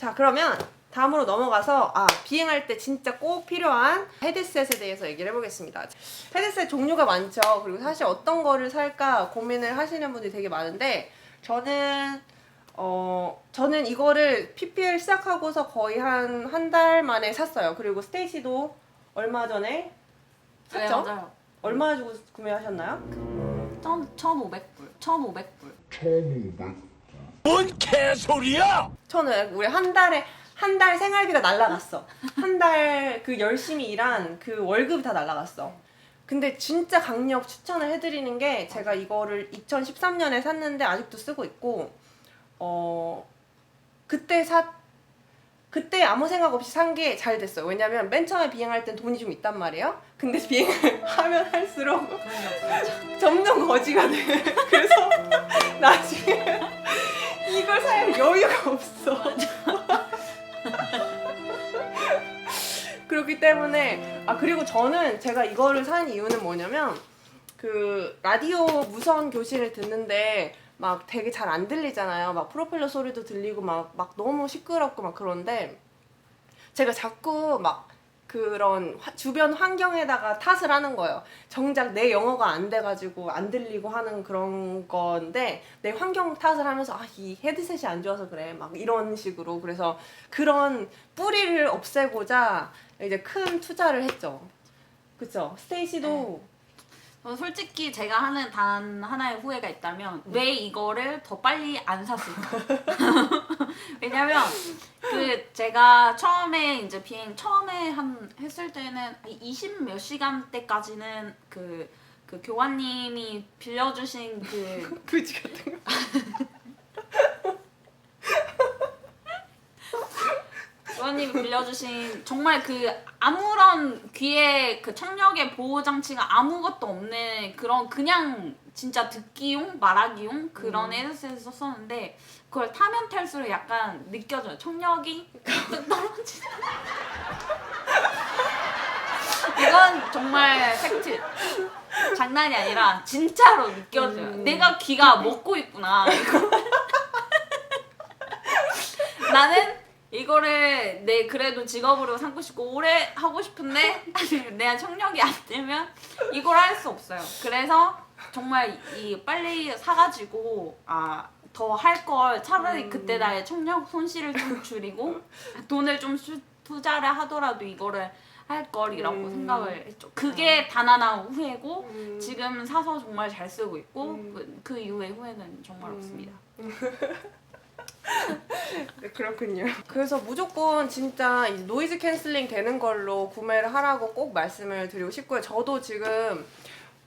자 그러면 다음으로 넘어가서 아 비행할 때 진짜 꼭 필요한 헤드셋에 대해서 얘기를 해보겠습니다. 헤드셋 종류가 많죠. 그리고 사실 어떤 거를 살까 고민을 하시는 분들이 되게 많은데 저는 어 저는 이거를 PPL 시작하고서 거의 한 한 달 만에 샀어요. 그리고 스테이시도 얼마 전에 네 샀죠? 맞아요. 얼마 주고 구매하셨나요? 1,500불. 1,500불. 뭔 개소리야! 저는 우리 한 달에 한 달 생활비가 날라갔어. 한 달 그 열심히 일한 그 월급 다 날라갔어. 근데 진짜 강력 추천을 해드리는 게 제가 이거를 2013년에 샀는데 아직도 쓰고 있고 어 그때 사 그때 아무 생각 없이 산 게 잘 됐어요. 왜냐면 맨 처음에 비행할 땐 돈이 좀 있단 말이에요. 근데 비행을 하면 할수록 점점 거지가 돼. 그래서 나중에 이걸 살 여유가 없어. 그렇기 때문에 아 그리고 저는 제가 이거를 산 이유는 뭐냐면 그 라디오 무선 교실을 듣는데 막 되게 잘 안 들리잖아요. 막 프로펠러 소리도 들리고 막 막 너무 시끄럽고 막 그런데 제가 자꾸 막 그런 화- 주변 환경에다가 탓을 하는 거예요. 정작 내 영어가 안 돼가지고 안 들리고 하는 그런 건데 내 환경 탓을 하면서 아 이 헤드셋이 안 좋아서 그래 막 이런 식으로 그래서 그런 뿌리를 없애고자 이제 큰 투자를 했죠. 그쵸? 스테이시도 저는 솔직히 제가 하는 단 하나의 후회가 있다면 왜 이거를 더 빨리 안 샀을까? 왜냐면 그 제가 처음에 이제 비행 처음에 한 했을 때는 20 몇 시간대까지는 그 그 교관님이 빌려주신 그 그지 같은 거. 교관님이 빌려주신 정말 그 아무런 귀에 그 청력의 보호 장치가 아무것도 없는 그런 그냥 진짜 듣기용 말하기용 그런 음. 헤드셋을 썼었는데 그걸 타면 탈수록 약간 느껴져요. 청력이 뚝 떨어지는 이건 정말 팩트. 장난이 아니라 진짜로 느껴져요. 음. 내가 귀가 먹고 있구나. 나는 이거를 내 그래도 직업으로 삼고 싶고 오래 하고 싶은데 내가 청력이 안 되면 이걸 할 수 없어요. 그래서 정말 이 빨리 사가지고 아 더 할 걸 차라리 음. 그때 나의 청력 손실을 좀 줄이고 돈을 좀 수- 투자를 하더라도 이거를 할 걸이라고 음. 생각을 했죠. 그게 단 하나 후회고 음. 지금 사서 정말 잘 쓰고 있고 음. 그, 그 이후에 후회는 정말 음. 없습니다. 네, 그렇군요. 그래서 무조건 진짜 이 노이즈 캔슬링 되는 걸로 구매를 하라고 꼭 말씀을 드리고 싶고요. 저도 지금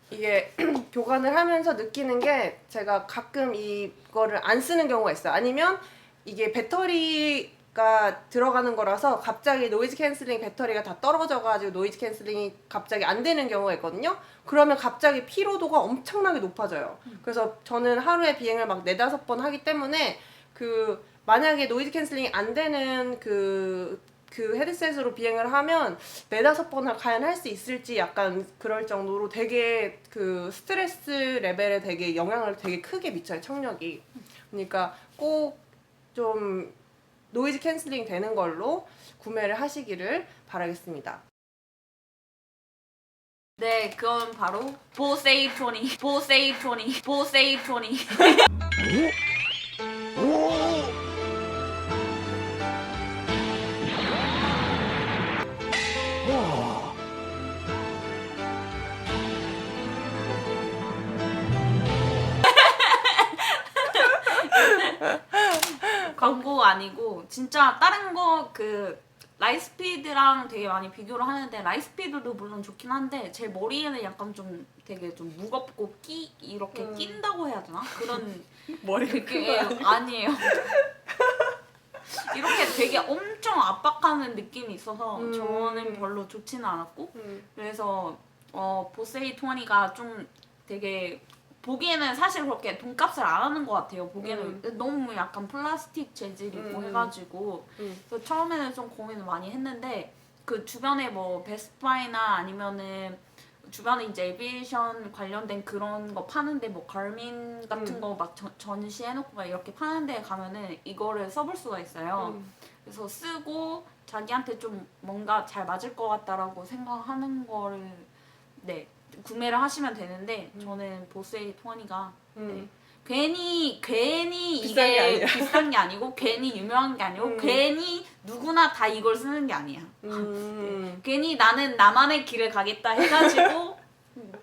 이게 교관을 하면서 느끼는 게 제가 가끔 이거를 안 쓰는 경우가 있어요. 아니면 이게 배터리가 들어가는 거라서 갑자기 노이즈 캔슬링 배터리가 다 떨어져가지고 노이즈 캔슬링이 갑자기 안 되는 경우가 있거든요. 그러면 갑자기 피로도가 엄청나게 높아져요. 그래서 저는 하루에 비행을 막 네다섯 번 하기 때문에 그 만약에 노이즈 캔슬링이 안 되는 그, 그 헤드셋으로 비행을 하면 네다섯 번을 과연 할 수 있을지 약간 그럴 정도로 되게 그 스트레스 레벨에 되게 영향을 되게 크게 미쳐요, 청력이. 그러니까 꼭좀 노이즈 캔슬링 되는 걸로 구매를 하시기를 바라겠습니다. 네, 그건 바로 보세이토니, 보세이토니, 보세이토니. 아니고 진짜 다른 거 그 라이스피드랑 되게 많이 비교를 하는데 라이스피드도 물론 좋긴 한데 제 머리에는 약간 좀 되게 좀 무겁고 끼 이렇게 음. 낀다고 해야 되나 그런 머리가 그게 아니에요. 이렇게 되게 엄청 압박하는 느낌이 있어서 음. 저는 별로 좋지는 않았고 음, 그래서 어 보세이 20가 좀 되게 보기에는 사실 그렇게 돈값을 안 하는 것 같아요. 보기에는 너무 약간 플라스틱 재질이고 음. 해가지고 음. 그래서 처음에는 좀 고민을 많이 했는데 그 주변에 뭐 베스트바이나 아니면은 주변에 이제 에비에이션 관련된 그런 거 파는데 뭐 걸민 같은 음. 거막 전시해놓고 막 이렇게 파는 데 가면은 이거를 써볼 수가 있어요. 음. 그래서 쓰고 자기한테 좀 뭔가 잘 맞을 것 같다라고 생각하는 거를 네 구매를 하시면 되는데 저는 보스의 20가 음. 괜히 괜히 비싼 게 이게 아니라. 비싼 게 아니고 괜히 유명한 게 아니고 음. 괜히 누구나 다 이걸 쓰는 게 아니야. 음. 괜히 나는 나만의 길을 가겠다 해가지고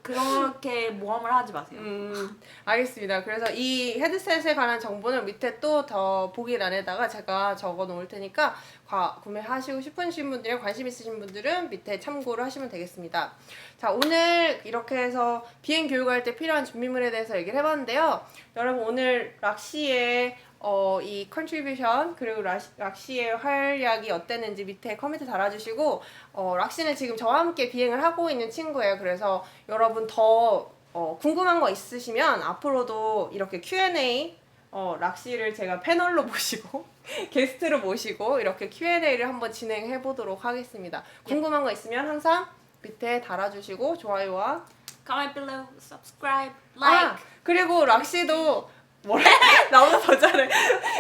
그렇게 모험을 하지 마세요. 음, 알겠습니다. 그래서 이 헤드셋에 관한 정보는 밑에 또 더 보기란에다가 제가 적어 놓을 테니까 과- 구매하시고 싶으신 분들이나 관심 있으신 분들은 밑에 참고를 하시면 되겠습니다. 자, 오늘 이렇게 해서 비행 교육할 때 필요한 준비물에 대해서 얘기를 해봤는데요. 여러분 오늘 락시의 어, 이 컨트리뷰션 그리고 락시, 락시의 활약이 어땠는지 밑에 커멘트 달아주시고 어, 락시는 지금 저와 함께 비행을 하고 있는 친구예요. 그래서 여러분 더 어, 궁금한 거 있으시면 앞으로도 이렇게 Q&A 어, 락시를 제가 패널로 모시고 게스트로 모시고 이렇게 Q&A를 한번 진행해 보도록 하겠습니다. 궁금한 거 있으면 항상 밑에 달아주시고 좋아요와 Comment below, subscribe, like. 아, 그리고 락시도 뭐래? 나보다 더 잘해.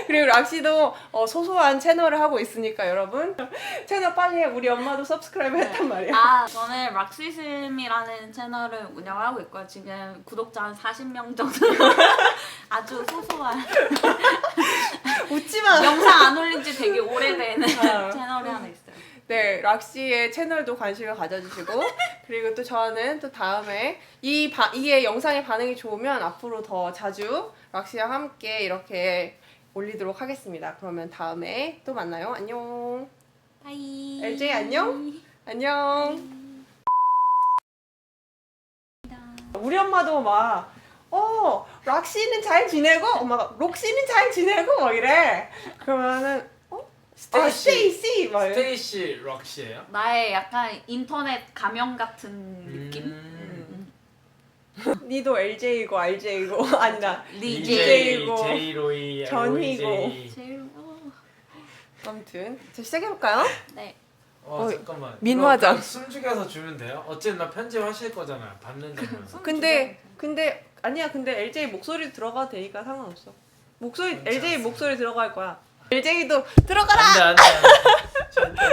그리고 락시도 어, 소소한 채널을 하고 있으니까 여러분 채널 빨리 해. 우리 엄마도 서브스크라이브 했단 말이야. 아, 저는 락시즘이라는 채널을 운영을 하고 있고요. 지금 구독자 한 40명 정도. 아주 소소한 웃지 마. 영상 안 올린 지 되게 오래된 아. 채널이 하나 있어요. 네, 락시의 채널도 관심을 가져주시고 그리고 또 저는 또 다음에 이 바, 이게 영상의 반응이 좋으면 앞으로 더 자주 락시와 함께 이렇게 올리도록 하겠습니다. 그러면 다음에 또 만나요. 안녕. 바이. LJ 안녕? 안녕. 우리 엄마도 막, 어, 락시는 잘 지내고, 엄마가, 록시는 잘 지내고, 막 이래. 그러면은, 스테이시. 스테이시! 막 이래. 스테이시 럭시예요? 나의 약간 인터넷 가명 같은 느낌? 음. 니도 LJ이고, RJ이고, 아니다. 리제. DJ이고, 제이로이, 전이고. LOJ. 제일 어. 아무튼, 자, 시작해볼까요? 네. 와 어, 잠깐만. 민화장. 이거 숨죽여서 주면 돼요? 어쨌든 나 편집하실 거잖아요. 받는다면서. 근데, 근데, 아니야, 근데 LJ 목소리 들어가도 되니까 상관없어. 목소리, 괜찮았어. LJ 목소리 들어갈 거야. LJ도 들어가라! 안돼 안돼. 절대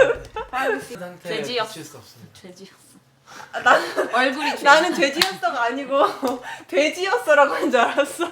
안 돼. 상태 돼지였어. 붙일 수 없습니다. 죄지였어. 아, 나, 얼굴이 죄. 나는 돼지였어가 아니고 돼지였어라고 한 줄 알았어.